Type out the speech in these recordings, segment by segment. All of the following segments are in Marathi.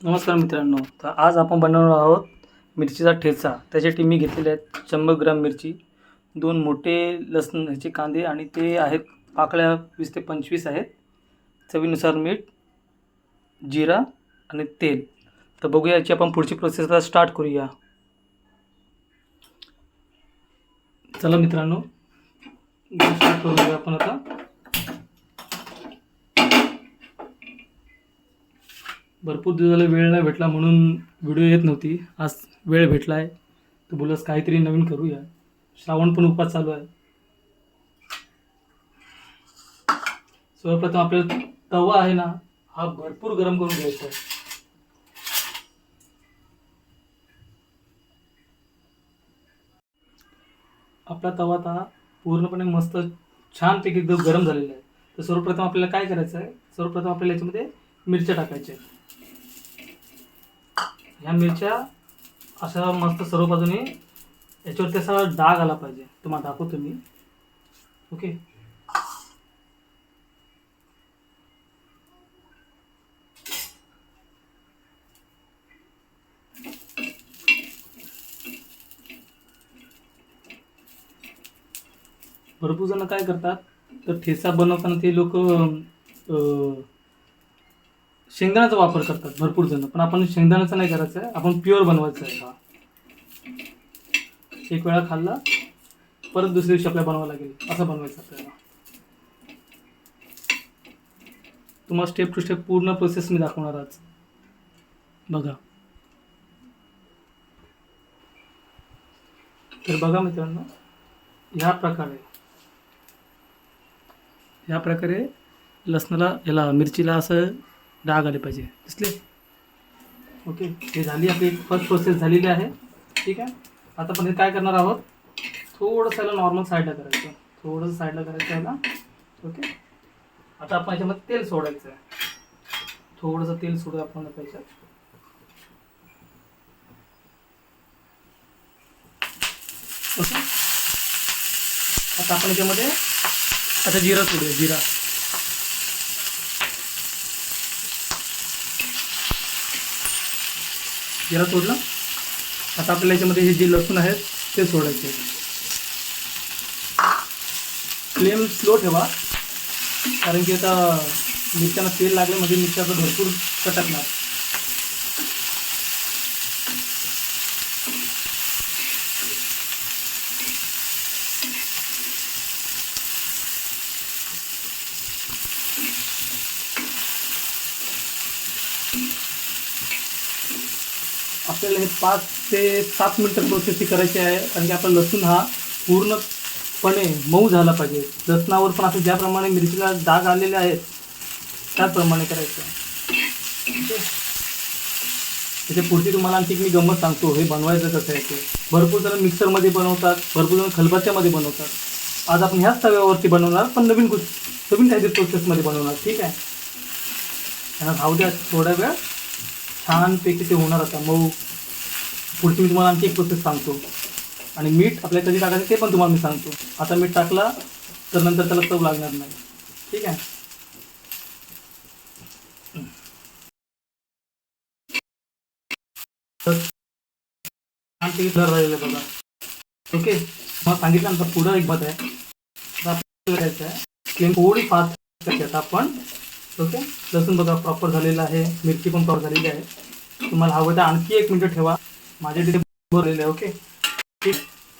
नमस्कार मित्रांनो. तर आज आपण बनवणार आहोत मिरचीचा ठेचा. त्याच्यासाठी मी घेतलेले आहेत शंभर ग्राम मिरची दोन मोठे लसूण ह्याचे कांदे आणि ते आहेत पाकळ्या वीस ते पंचवीस आहेत. चवीनुसार मीठ जिरा आणि तेल. तर बघूया याची आपण पुढची प्रोसेस आता स्टार्ट करूया. चला मित्रांनो. स्टार्ट करूया आपण आता. भरपूर दिवसाला वेळ नाही भेटला म्हणून व्हिडिओ येत नव्हती. आज वेळ भेटला आहे तर बोलस काहीतरी नवीन करूया. श्रावण पण उपास चालू आहे. सर्वप्रथम आपल्याला तवा आहे ना हा भरपूर गरम करून घ्यायचा आहे. आपला तवा आता पूर्णपणे मस्त छानपैकी एकदम गरम झालेला आहे. तर सर्वप्रथम आपल्याला काय करायचं आहे? सर्वप्रथम आपल्याला याच्यामध्ये मिरच्या टाकायच्या आहेत. ह्या मिरच्या अशा मस्त सर्व बाजूने याच्यावरती असा डाग आला पाहिजे. तुम्हाला दाखवतो मी. ओके? भरपूर जण काय करतात? तर ठेचा बनवताना ते लोक शेंगदाण्याचा वापर करतात भरपूर जण पण आपण शेंगदाण्याचा नाही करायचा आहे आपण प्युअर बनवायचा आहे. हा एक वेळा खाल्ला परत दुसऱ्या दिवशी आपल्याला बनवावं लागेल. असं बनवायचं आपल्याला. तुम्हाला स्टेप टू स्टेप पूर्ण प्रोसेस मी दाखवणार आज. बघा. तर बघा मित्रांनो ह्या प्रकारे. ह्या प्रकारे लसणाला याला मिरचीला असं डाग आले पाहिजे. दिसले? ओके हे झाली आपली फर्स्ट प्रोसेस झालेली आहे. ठीक आहे? आता पण हे काय करणार आहोत? थोडंसं याला नॉर्मल साईडला करायचं. थोडंसं साईडला करायचं याला. ओके? आता आपण याच्यामध्ये तेल सोडायचं आहे थोडंसं तेल सोडू आपण त्याच्यात ओके? आता आपण याच्यामध्ये आता जिरा सोडूया जिरा. जिरा सोडला. आता आपल्याला याच्यामध्ये हे जे लसूण आहेत ते सोडायचे. फ्लेम स्लो ठेवा. कारण की आता मिरच्यांना तेल लागले म्हणजे मिरच्याचं भरपूर चटकणार आपल्याला हे पाच ते सात मिनटं प्रोसेस करायची आहे. कारण की आपला लसूण हा पूर्णपणे मऊ झाला पाहिजे. लसणावर पण असं ज्याप्रमाणे मिरचीला डाग आलेले आहेत त्याचप्रमाणे करायचं. त्याच्या पुढची तुम्हाला आणखी मी गंमत सांगतो. हे बनवायचं कसं आहे ते? भरपूर जण मिक्सरमध्ये बनवतात भरपूर जण खलबत्त्यामध्ये बनवतात. आज आपण ह्याच तव्यावरती बनवणार पण नवीन गोष्ट नवीन काहीतरी प्रोसेसमध्ये बनवणार. ठीक आहे? त्यांना राहू द्या थोडा वेळ. छानपैकी ते होणार आता. मऊ. पुढची मी तुम्हाला आणखी एक प्रोसेस सांगतो. आणि मीठ आपल्या कधी टाकायचं ते पण तुम्हाला मी सांगतो. आता मीठ टाकला तर नंतर त्याला चव लागणार नाही. ठीक आहे? राहिलेलं बघा. ओके? मला सांगितलं नंतर पुढं एक मत आहे. करायचं आहे. थोडी फास्ट करायची आता आपण. ओके लसूण बघा प्रॉपर झालेलं आहे. मिरची पण प्रॉपर झालेली आहे. तुम्हाला हवं तर आणखी एक मिनिट ठेवा. माझ्या तिथे भरलेलं आहे ओके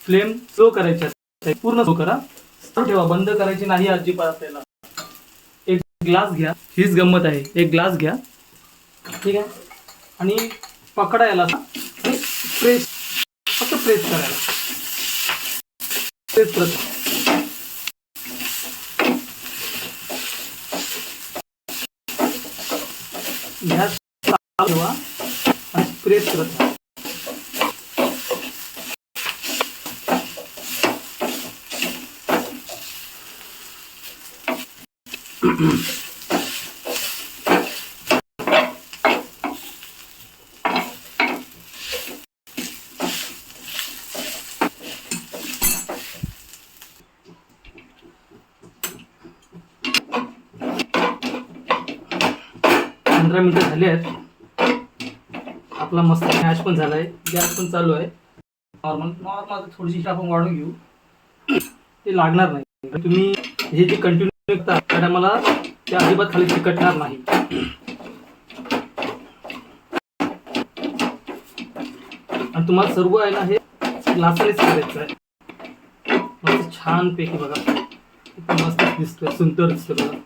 फ्लेम स्लो करायची आहे. पूर्ण स्लो करा. स्लो ठेवा बंद करायची नाही अजिबात आपल्याला एक ग्लास घ्या. हीच गंमत आहे. एक ग्लास घ्या. ठीक आहे? आणि पकडा याला प्रेस फक्त प्रेस करायला. प्रेस करत राहा. गॅस चालू ठेवा आणि प्रेस करत राहा पंधरा मिनटं झाली आहेत. आपला मस्त मॅच पण झाला आहे गॅस पण चालू आहे. नॉर्मल नॉर्मल थोडीशी आपण वाढून घेऊ. ते लागणार नाही. तुम्ही हे जे कंटिन्यू करता त्या मला ते अजिबात खाली चिकटणार नाही. आणि तुम्हाला सर्व आहे ना हे ग्लासानेच करायचं आहे. मस्त छान पैकी बघा मस्त दिसतोय सुंदर दिसतोय बघा.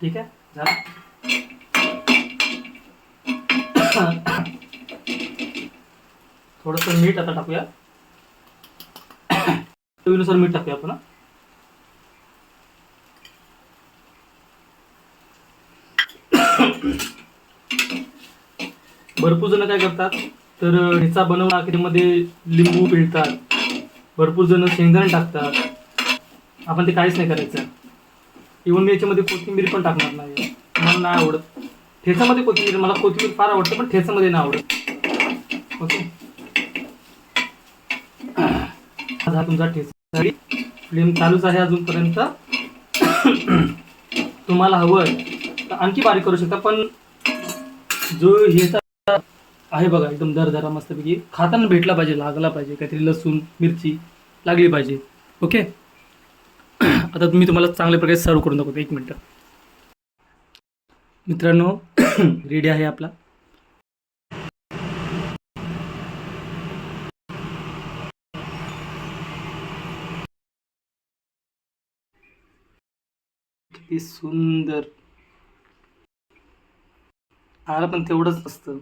ठीक आहे झालं थोडंसं मीठ आता टाकूया. चवीनुसार मीठ टाकूया आपण भरपूर जण काय करतात तर ह्याचा बनवला मध्ये लिंबू पिळतात. भरपूर जण शेंगदाणे टाकतात. आपण ते काहीच नाही करायचं. इव्हन मी याच्यामध्ये कोथिंबीर पण टाकणार नाही. मला नाही आवडत. ठेचामध्ये कोथिंबीर मला कोथिंबीर फार आवडते पण ठेचामध्ये नाही आवडत. ओके? हा तुमचा ठेचा फ्लेम चालूच आहे अजूनपर्यंत. तुम्हाला हवं तर आणखी बारीक करू शकता पण जो ह्याचा आहे बघा एकदम दरदरा मस्तपैकी. खाताना भेटला पाहिजे लागला पाहिजे. काहीतरी लसूण मिरची लागली पाहिजे. ओके? आता मी तुम्हाला चांगल्या प्रकारे सर्व करून दाखवतो. एक मिनटं. मित्रांनो रेडी आहे आपला. किती सुंदर. आला पण तेवढंच असतं.